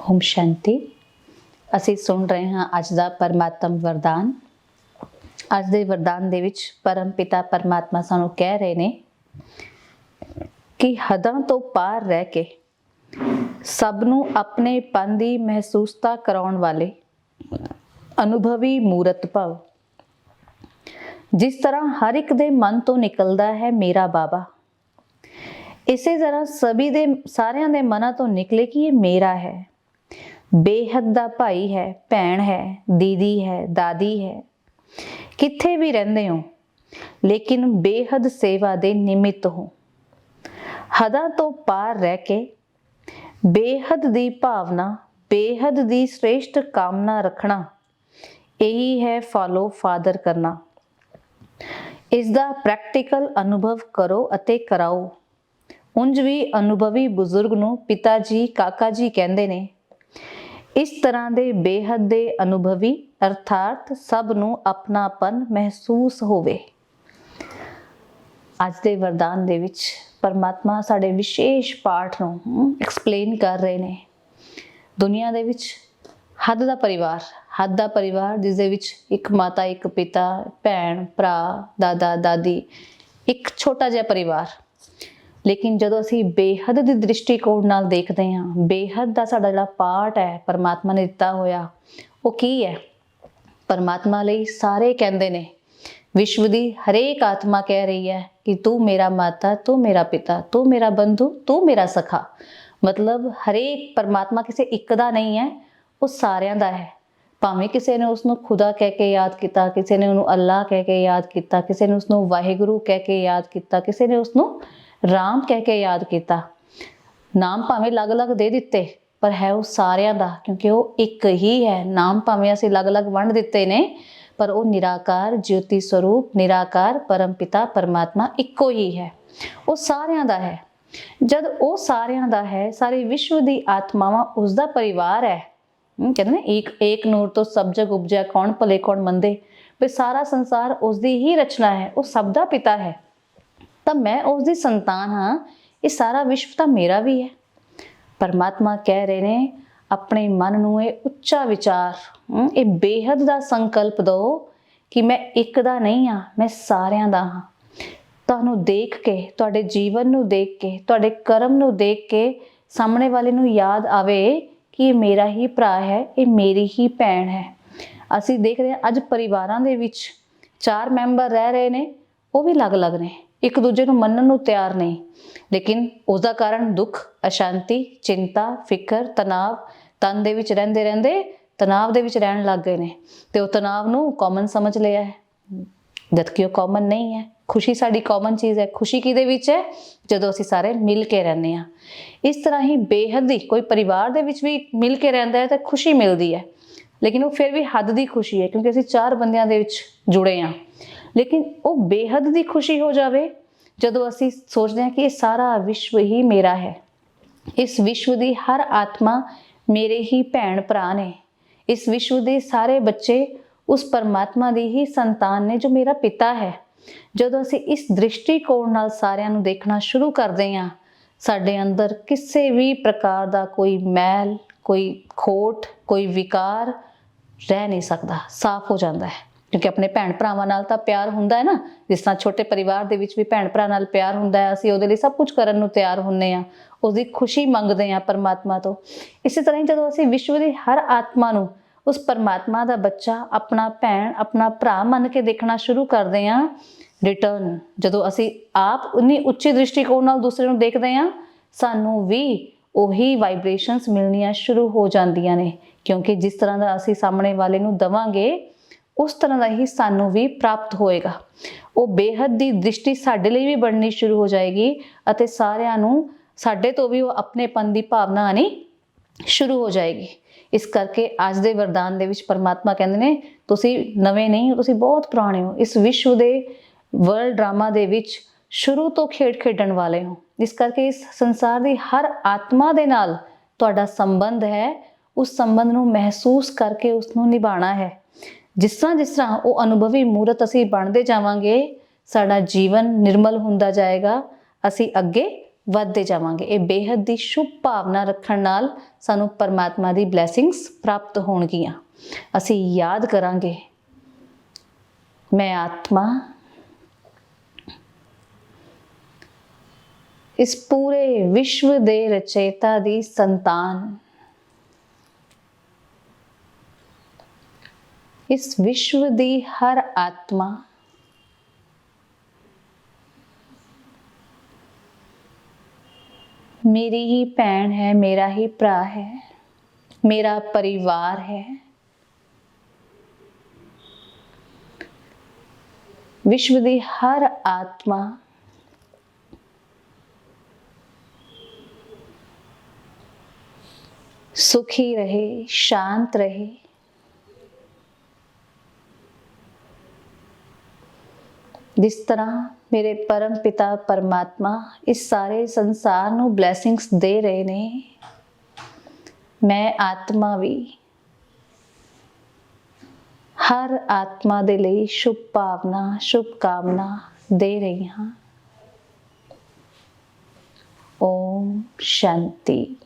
ਓਮ ਸ਼ਾਂਤੀ। ਅਸੀਂ ਸੁਣ ਰਹੇ ਹਾਂ ਅੱਜ ਦਾ ਪਰਮਾਤਮ ਵਰਦਾਨ। ਅੱਜ ਦੇ ਵਰਦਾਨ ਦੇ ਵਿੱਚ ਪਰਮ ਪਿਤਾ ਪਰਮਾਤਮਾ ਸਾਨੂੰ ਕਹਿ ਰਹੇ ਨੇ ਕਿ ਹਦਾਂ ਤੋਂ ਪਾਰ ਰਹਿ ਕੇ ਸਭ ਨੂੰ ਆਪਣੇ ਪਨ ਦੀ ਮਹਿਸੂਸਤਾ ਕਰਾਉਣ ਵਾਲੇ ਅਨੁਭਵੀ ਮੂਰਤ ਭਵ। ਜਿਸ ਤਰ੍ਹਾਂ ਹਰ ਇੱਕ ਦੇ ਮਨ ਤੋਂ ਨਿਕਲਦਾ ਹੈ ਮੇਰਾ ਬਾਬਾ। ਇਸੇ ਤਰ੍ਹਾਂ ਸਭੀ ਦੇ ਸਾਰਿਆਂ ਦੇ ਮਨਾਂ ਤੋਂ ਨਿਕਲੇ ਕਿ ਇਹ ਮੇਰਾ ਹੈ। ਬੇਹੱਦ ਦਾ ਭਾਈ ਹੈ, ਭੈਣ ਹੈ, ਦੀਦੀ ਹੈ, ਦਾਦੀ ਹੈ। ਕਿੱਥੇ ਵੀ ਰਹਿੰਦੇ ਹੋ, ਲੇਕਿਨ ਬੇਹੱਦ ਸੇਵਾ ਦੇ ਨਿਮਿਤ ਹੋ। ਹਦਾ ਤੋਂ ਪਾਰ ਰਹਿ ਕੇ ਬੇਹੱਦ ਦੀ ਭਾਵਨਾ, ਬੇਹੱਦ ਦੀ ਸ੍ਰੇਸ਼ਟ ਕਾਮਨਾ ਰੱਖਣਾ, ਇਹੀ ਹੈ ਫਾਲੋ ਫਾਦਰ ਕਰਨਾ। ਇਸ ਦਾ ਪ੍ਰੈਕਟੀਕਲ ਅਨੁਭਵ ਕਰੋ ਅਤੇ ਕਰਾਓ। ਉਂਝ ਵੀ ਅਨੁਭਵੀ ਬਜ਼ੁਰਗ ਨੂੰ ਪਿਤਾ ਜੀ, ਕਾਕਾ ਜੀ ਕਹਿੰਦੇ ਨੇ ਇਸ ਤਰ੍ਹਾਂ ਦੇ ਬੇਹੱਦ ਦੇ ਅਨੁਭਵੀ ਅਰਥਾਤ ਸਭ ਨੂੰ ਆਪਣਾਪਨ ਮਹਿਸੂਸ ਹੋਵੇ। ਅੱਜ ਦੇ ਵਰਦਾਨ ਦੇ ਵਿੱਚ ਪਰਮਾਤਮਾ ਸਾਡੇ ਵਿਸ਼ੇਸ਼ ਪਾਠ ਨੂੰ ਐਕਸਪਲੇਨ ਕਰ ਰਹੇ ਨੇ। ਦੁਨੀਆ ਦੇ ਵਿੱਚ ਹੱਦ ਦਾ ਪਰਿਵਾਰ, ਹੱਦ ਦਾ ਪਰਿਵਾਰ ਜਿਸ ਦੇ ਵਿੱਚ ਇੱਕ ਮਾਤਾ, ਇੱਕ ਪਿਤਾ, ਭੈਣ, ਭਰਾ, ਦਾਦਾ, ਦਾਦੀ, ਇੱਕ ਛੋਟਾ ਜਿਹਾ ਪਰਿਵਾਰ। ਲੇਕਿਨ ਜਦੋਂ ਅਸੀਂ ਬੇਹੱਦ ਦੀ ਦ੍ਰਿਸ਼ਟੀਕੋਣ ਨਾਲ ਦੇਖਦੇ ਹਾਂ, ਬੇਹੱਦ ਦਾ ਸਾਡਾ ਜਿਹੜਾ ਪਾਰਟ ਹੈ, ਪਰਮਾਤਮਾ ਨੇ ਦਿੱਤਾ ਹੋਇਆ, ਉਹ ਕੀ ਹੈ? ਪਰਮਾਤਮਾ ਲਈ ਸਾਰੇ ਕਹਿੰਦੇ ਨੇ, ਵਿਸ਼ਵ ਦੀ ਹਰੇਕ ਆਤਮਾ ਕਹਿ ਰਹੀ ਹੈ ਕਿ ਤੂੰ ਮੇਰਾ ਮਾਤਾ, ਤੂੰ ਮੇਰਾ ਪਿਤਾ, ਤੂੰ ਮੇਰਾ ਬੰਧੂ, ਤੂੰ ਮੇਰਾ ਸਖਾ। ਮਤਲਬ ਹਰੇਕ ਪਰਮਾਤਮਾ ਕਿਸੇ ਇੱਕ ਦਾ ਨਹੀਂ ਹੈ, ਉਹ ਸਾਰਿਆਂ ਦਾ ਹੈ। ਭਾਵੇਂ ਕਿਸੇ ਨੇ ਉਸ ਨੂੰ ਖੁਦਾ ਕਹਿ ਕੇ ਯਾਦ ਕੀਤਾ, ਕਿਸੇ ਨੇ ਉਹਨੂੰ ਅੱਲਾ ਕਹਿ ਕੇ ਯਾਦ ਕੀਤਾ, ਕਿਸੇ ਨੇ ਉਸ ਨੂੰ ਵਾਹਿਗੁਰੂ ਕਹਿ ਕੇ ਯਾਦ ਕੀਤਾ, ਕਿਸੇ ਨੇ ਉਸ ਨੂੰ ਰਾਮ ਕਹਿ ਕੇ ਯਾਦ ਕੀਤਾ। ਨਾਮ ਭਾਵੇਂ ਅਲੱਗ-ਅਲੱਗ ਦੇ ਦਿੱਤੇ, ਪਰ ਹੈ ਉਹ ਸਾਰਿਆਂ ਦਾ, ਕਿਉਂਕਿ ਉਹ ਇੱਕ ਹੀ ਹੈ। ਨਾਮ ਭਾਵੇਂ ਅਸੀਂ ਅਲੱਗ-ਅਲੱਗ ਵੰਡ ਦਿੱਤੇ ਨੇ, ਪਰ ਉਹ ਨਿਰਾਕਾਰ ਜੋਤੀ ਸਰੂਪ, ਨਿਰਾਕਾਰ ਪਰਮ ਪਿਤਾ, ਪਰਮਾਤਮਾ ਇੱਕੋ ਹੀ ਹੈ। ਉਹ ਸਾਰਿਆਂ ਦਾ ਹੈ। ਜਦ ਉਹ ਸਾਰਿਆਂ ਦਾ ਹੈ, ਸਾਰੇ ਵਿਸ਼ਵ ਦੀ ਆਤਮਾਵਾਂ ਉਸ ਦਾ ਪਰਿਵਾਰ ਹੈ। ਕਹਿੰਦੇ ਨੇ ਇੱਕ ਏਕ ਨੂਰ ਤੋਂ ਸਭ ਜਗ ਉਪਜਿਆ ਕੌਣ ਭਲੇ, ਕੌਣ ਮੰਦੇ। ਵੀ ਸਾਰਾ ਸੰਸਾਰ ਉਸ ਦੀ ਹੀ ਰਚਨਾ ਹੈ, ਉਹ ਸਭ ਦਾ ਪਿਤਾ ਹੈ। ਤਾਂ ਮੈਂ ਉਸ ਦੀ ਸੰਤਾਨ ਹਾਂ। ਇਹ ਸਾਰਾ ਵਿਸ਼ਵ ਤਾਂ ਮੇਰਾ ਵੀ ਹੈ। ਪਰਮਾਤਮਾ ਕਹਿ ਰਹੇ ਨੇ, ਆਪਣੇ ਮਨ ਨੂੰ ਇਹ ਉੱਚਾ ਵਿਚਾਰ ਇਹ ਬੇਹੱਦ ਦਾ ਸੰਕਲਪ ਦਿਓ ਕਿ ਮੈਂ ਇੱਕ ਦਾ ਨਹੀਂ ਆ ਮੈਂ ਸਾਰਿਆਂ ਦਾ ਹਾਂ। ਤੁਹਾਨੂੰ ਦੇਖ ਕੇ, ਤੁਹਾਡੇ ਜੀਵਨ ਨੂੰ ਦੇਖ ਕੇ, ਤੁਹਾਡੇ ਕਰਮ ਨੂੰ ਦੇਖ ਕੇ ਸਾਹਮਣੇ ਵਾਲੇ ਨੂੰ ਯਾਦ ਆਵੇ ਕਿ ਇਹ ਮੇਰਾ ਹੀ ਭਰਾ ਹੈ, ਇਹ ਮੇਰੀ ਹੀ ਭੈਣ ਹੈ। ਅਸੀਂ ਦੇਖ ਰਹੇ ਹਾਂ ਅੱਜ ਪਰਿਵਾਰਾਂ ਦੇ ਵਿੱਚ ਚਾਰ ਮੈਂਬਰ ਰਹਿ ਰਹੇ ਨੇ, ਉਹ ਵੀ ਅਲੱਗ-ਅਲੱਗ ਨੇ। ਇੱਕ ਦੂਜੇ ਨੂੰ ਮੰਨਣ ਨੂੰ ਤਿਆਰ ਨਹੀਂ। ਲੇਕਿਨ ਉਸ ਦਾ ਕਾਰਨ ਦੁੱਖ, ਅਸ਼ਾਂਤੀ, ਚਿੰਤਾ, ਫਿਕਰ ਤਣਾਅ ਤਨ ਦੇ ਵਿੱਚ ਰਹਿੰਦੇ ਰਹਿੰਦੇ ਤਣਾਅ ਦੇ ਵਿੱਚ ਰਹਿਣ ਲੱਗ ਗਏ ਨੇ ਤੇ ਉਹ ਤਣਾਅ ਨੂੰ ਕਾਮਨ ਸਮਝ ਲਿਆ ਹੈ। ਜਦਕਿ ਉਹ ਕਾਮਨ ਨਹੀਂ ਹੈ। ਖੁਸ਼ੀ ਸਾਡੀ ਕਾਮਨ ਚੀਜ਼ ਹੈ। ਖੁਸ਼ੀ ਕਿਹਦੇ ਵਿੱਚ ਹੈ? ਜਦੋਂ ਅਸੀਂ ਸਾਰੇ ਮਿਲ ਕੇ ਰਹਿੰਦੇ ਹਾਂ। ਇਸ ਤਰ੍ਹਾਂ ਹੀ ਬੇਹੱਦ ਹੀ ਕੋਈ ਪਰਿਵਾਰ ਦੇ ਵਿੱਚ ਵੀ ਮਿਲ ਕੇ ਰਹਿੰਦਾ ਹੈ ਤਾਂ ਖੁਸ਼ੀ ਮਿਲਦੀ ਹੈ। ਲੇਕਿਨ ਉਹ ਫਿਰ ਵੀ ਹੱਦ ਦੀ ਖੁਸ਼ੀ ਹੈ ਕਿਉਂਕਿ ਅਸੀਂ ਚਾਰ ਬੰਦਿਆਂ ਦੇ ਵਿੱਚ ਜੁੜੇ ਹਾਂ। ਲੇਕਿਨ ਉਹ ਬੇਹੱਦ ਦੀ ਖੁਸ਼ੀ ਹੋ ਜਾਵੇ ਜਦੋਂ ਅਸੀਂ ਸੋਚਦੇ ਹਾਂ ਕਿ ਇਹ ਸਾਰਾ ਵਿਸ਼ਵ ਹੀ ਮੇਰਾ ਹੈ। ਇਸ ਵਿਸ਼ਵ ਦੀ ਹਰ ਆਤਮਾ ਮੇਰੇ ਹੀ ਭੈਣ ਭਰਾ ਨੇ। ਇਸ ਵਿਸ਼ਵ ਦੇ ਸਾਰੇ ਬੱਚੇ ਉਸ ਪਰਮਾਤਮਾ ਦੀ ਹੀ ਸੰਤਾਨ ਨੇ ਜੋ ਮੇਰਾ ਪਿਤਾ ਹੈ। ਜਦੋਂ ਅਸੀਂ ਇਸ ਦ੍ਰਿਸ਼ਟੀਕੋਣ ਨਾਲ ਸਾਰਿਆਂ ਨੂੰ ਦੇਖਣਾ ਸ਼ੁਰੂ ਕਰਦੇ ਹਾਂ, ਸਾਡੇ ਅੰਦਰ ਕਿਸੇ ਵੀ ਪ੍ਰਕਾਰ ਦਾ ਕੋਈ ਮੈਲ, ਕੋਈ ਖੋਟ, ਕੋਈ ਵਿਕਾਰ ਰਹਿ ਨਹੀਂ ਸਕਦਾ, ਸਾਫ਼ ਹੋ ਜਾਂਦਾ ਹੈ। ਕਿਉਂਕਿ ਆਪਣੇ ਭੈਣ ਭਰਾਵਾਂ ਨਾਲ ਤਾਂ ਪਿਆਰ ਹੁੰਦਾ ਹੈ ਨਾ। ਜਿਸ ਤਰ੍ਹਾਂ ਛੋਟੇ ਪਰਿਵਾਰ ਦੇ ਵਿੱਚ ਵੀ ਭੈਣ ਭਰਾ ਨਾਲ ਪਿਆਰ ਹੁੰਦਾ ਹੈ, ਅਸੀਂ ਉਹਦੇ ਲਈ ਸਭ ਕੁਝ ਕਰਨ ਨੂੰ ਤਿਆਰ ਹੁੰਨੇ ਆ ਉਹਦੀ ਖੁਸ਼ੀ ਮੰਗਦੇ ਆ ਪਰਮਾਤਮਾ ਤੋਂ। ਇਸੇ ਤਰ੍ਹਾਂ ਹੀ ਜਦੋਂ ਅਸੀਂ ਵਿਸ਼ਵ ਦੀ ਹਰ ਆਤਮਾ ਨੂੰ ਉਸ ਪਰਮਾਤਮਾ ਦਾ ਬੱਚਾ, ਆਪਣਾ ਭੈਣ, ਆਪਣਾ ਭਰਾ ਮੰਨ ਕੇ ਦੇਖਣਾ ਸ਼ੁਰੂ ਕਰਦੇ ਆ ਰਿਟਰਨ ਜਦੋਂ ਅਸੀਂ ਆਪ ਉਨੀ ਉੱਚੀ ਦ੍ਰਿਸ਼ਟੀਕੋਣ ਨਾਲ ਦੂਸਰੇ ਨੂੰ ਦੇਖਦੇ ਆ ਸਾਨੂੰ ਵੀ ਉਹੀ ਵਾਈਬ੍ਰੇਸ਼ਨਸ ਮਿਲਣੀਆਂ ਸ਼ੁਰੂ ਹੋ ਜਾਂਦੀਆਂ ਨੇ। ਕਿਉਂਕਿ ਜਿਸ ਤਰ੍ਹਾਂ ਦਾ ਅਸੀਂ ਸਾਹਮਣੇ ਵਾਲੇ ਨੂੰ ਦਵਾਂਗੇ ਉਸ ਤਰ੍ਹਾਂ ਦਾ ਹੀ ਸਾਨੂੰ ਵੀ ਪ੍ਰਾਪਤ ਹੋਏਗਾ। ਉਹ ਬੇਹੱਦ ਦੀ ਦ੍ਰਿਸ਼ਟੀ ਸਾਡੇ ਲਈ ਵੀ ਬਣਨੀ ਸ਼ੁਰੂ ਹੋ ਜਾਏਗੀ ਅਤੇ ਸਾਰਿਆਂ ਨੂੰ ਸਾਡੇ ਤੋਂ ਵੀ ਉਹ ਆਪਣੇਪਨ ਦੀ ਭਾਵਨਾ ਆਣੀ ਸ਼ੁਰੂ ਹੋ ਜਾਏਗੀ। ਇਸ ਕਰਕੇ ਅੱਜ ਦੇ ਵਰਦਾਨ ਦੇ ਵਿੱਚ ਪਰਮਾਤਮਾ ਕਹਿੰਦੇ ਨੇ, ਤੁਸੀਂ ਨਵੇਂ ਨਹੀਂ ਹੋ, ਤੁਸੀਂ ਬਹੁਤ ਪੁਰਾਣੇ ਹੋ। ਇਸ ਵਿਸ਼ਵ ਦੇ ਵਰਲਡ ਡਰਾਮਾ ਦੇ ਵਿੱਚ ਸ਼ੁਰੂ ਤੋਂ ਖੇਡ ਖੇਡਣ ਵਾਲੇ ਹੋ। ਇਸ ਕਰਕੇ ਇਸ ਸੰਸਾਰ ਦੀ ਹਰ ਆਤਮਾ ਦੇ ਨਾਲ ਤੁਹਾਡਾ ਸੰਬੰਧ ਹੈ। ਉਸ ਸੰਬੰਧ ਨੂੰ ਮਹਿਸੂਸ ਕਰਕੇ ਉਸ ਨੂੰ ਨਿਭਾਉਣਾ ਹੈ। ਜਿਸ ਤਰ੍ਹਾਂ ਜਿਸ ਤਰ੍ਹਾਂ ਉਹ ਅਨੁਭਵੀ ਮੂਰਤ ਅਸੀਂ ਬਣਦੇ ਜਾਵਾਂਗੇ, ਸਾਡਾ ਜੀਵਨ ਨਿਰਮਲ ਹੁੰਦਾ ਜਾਏਗਾ, ਅਸੀਂ ਅੱਗੇ ਵੱਧਦੇ ਜਾਵਾਂਗੇ। ਇਹ ਬੇਹੱਦ ਦੀ ਸ਼ੁਭ ਭਾਵਨਾ ਰੱਖਣ ਨਾਲ ਸਾਨੂੰ ਪਰਮਾਤਮਾ ਦੀ ਬਲੇਸਿੰਗਸ ਪ੍ਰਾਪਤ ਹੋਣਗੀਆਂ। ਅਸੀਂ ਯਾਦ ਕਰਾਂਗੇ, ਮੈਂ ਆਤਮਾ, ਇਸ ਪੂਰੇ ਵਿਸ਼ਵ ਦੇ ਰਚੇਤਾ ਦੀ ਸੰਤਾਨ। ਇਸ ਵਿਸ਼ਵ ਦੀ ਹਰ ਆਤਮਾ ਮੇਰੀ ਹੀ ਭੈਣ ਹੈ ਮੇਰਾ ਹੀ ਭਰਾ ਹੈ ਮੇਰਾ ਪਰਿਵਾਰ ਹੈ ਵਿਸ਼ਵ ਦੀ ਹਰ ਆਤਮਾ ਸੁਖੀ ਰਹੇ ਸ਼ਾਂਤ ਰਹੇ ਜਿਸ ਤਰ੍ਹਾਂ ਮੇਰੇ ਪਰਮ ਪਿਤਾ ਪਰਮਾਤਮਾ ਇਸ ਸਾਰੇ ਸੰਸਾਰ ਨੂੰ ਬਲੇਸਿੰਗਸ ਦੇ ਰਹੇ ਨੇ, ਮੈਂ ਆਤਮਾ ਵੀ ਹਰ ਆਤਮਾ ਦੇ ਲਈ ਸ਼ੁਭ ਭਾਵਨਾ, ਸ਼ੁਭ ਕਾਮਨਾ ਦੇ ਰਹੀ ਹਾਂ। ਓਮ ਸ਼ਾਂਤੀ।